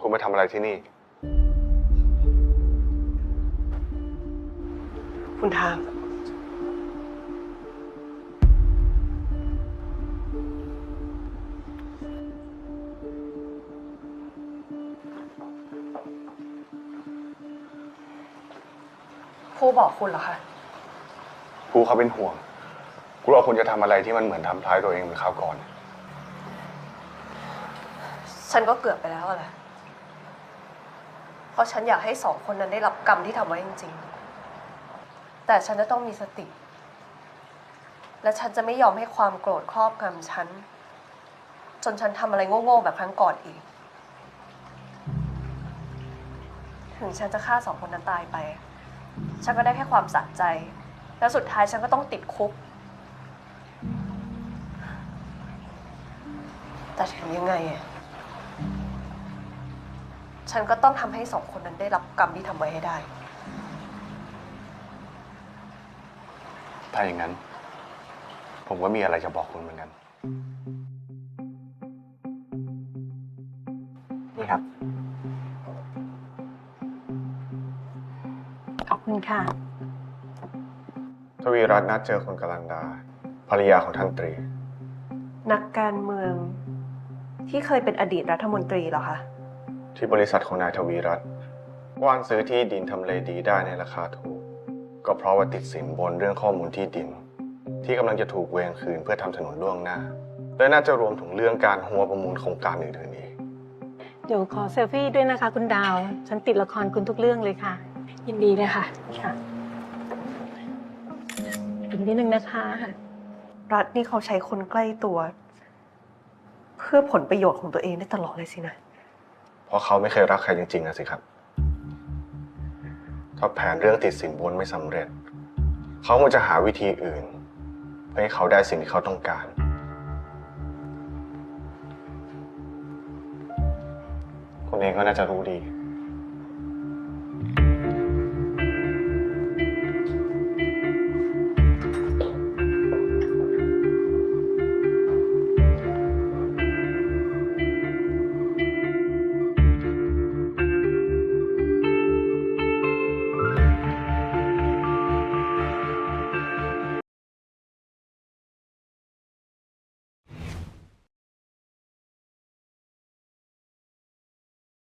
คุณมาทำอะไรที่นี่ คุณทามครูบอกคุณเหรอคะ ครูเขาเป็นห่วง กลัวคุณจะทำอะไรที่มันเหมือนทำร้ายตัวเองเหมือนคราวก่อน ฉันก็เกือบไปแล้วอะแหละเพ ราะฉันอยากให้สองคนนั้นได้รับกรรมที่ทำไว้จริงๆ แต่ฉันจะต้องมีสติ และฉันจะไม่ยอมให้ความโกรธครอบงำฉัน จนฉันทำอะไรโง่ๆแบบครั้งก่อนอีก ถึงฉันจะฆ่าสองคนนั้นตายไป ฉันก็ได้แค่ความสะใจ แล้วสุดท้ายฉันก็ต้องติดคุก แต่ถึงยังไงอะ ฉันก็ต้องทำให้สองคนนั้นได้รับกรรมที่ทำไว้ให้ได้ ถ้าอย่างนั้น ผมก็มีอะไรจะบอกคุณเหมือนกัน นี่ครับ ขอบคุณค่ะ ทวีรัตน์นัดเจอคุณกลันดาภรรยาของท่านตรี นักการเมืองที่เคยเป็นอดีตรัฐมนตรีเหรอคะ ที่บริษัทของนายทวีรัตน์กว้านซื้อที่ดินทำเลดีได้ในราคาถูก ก็เพราะว่าติดสินบนเรื่องข้อมูลที่ดิน ที่กำลังจะถูกเวรคืนเพื่อทำถนนล่วงหน้า และน่าจะรวมถึงเรื่องการหัวประมูลโครงการอื่นๆอีกเดี๋ยวขอเซลฟี่ด้วยนะคะ คุณดาว ฉันติดละครคุณทุกเรื่องเลยค่ะ ยินดีเลยค่ะค่ะอีกนิดนึงนะคะ รัฐนี่เขาใช้คนใกล้ตัว เพื่อผลประโยชน์ของตัวเองได้ตลอดเลยสินะ เพราะเขาไม่เคยรักใครจริงๆนะสิครับ ถ้าแผนเรื่องติดสินบนไม่สำเร็จ เขาคงจะหาวิธีอื่น เพื่อให้เขาได้สิ่งที่เขาต้องการ คุณเองก็น่าจะรู้ดี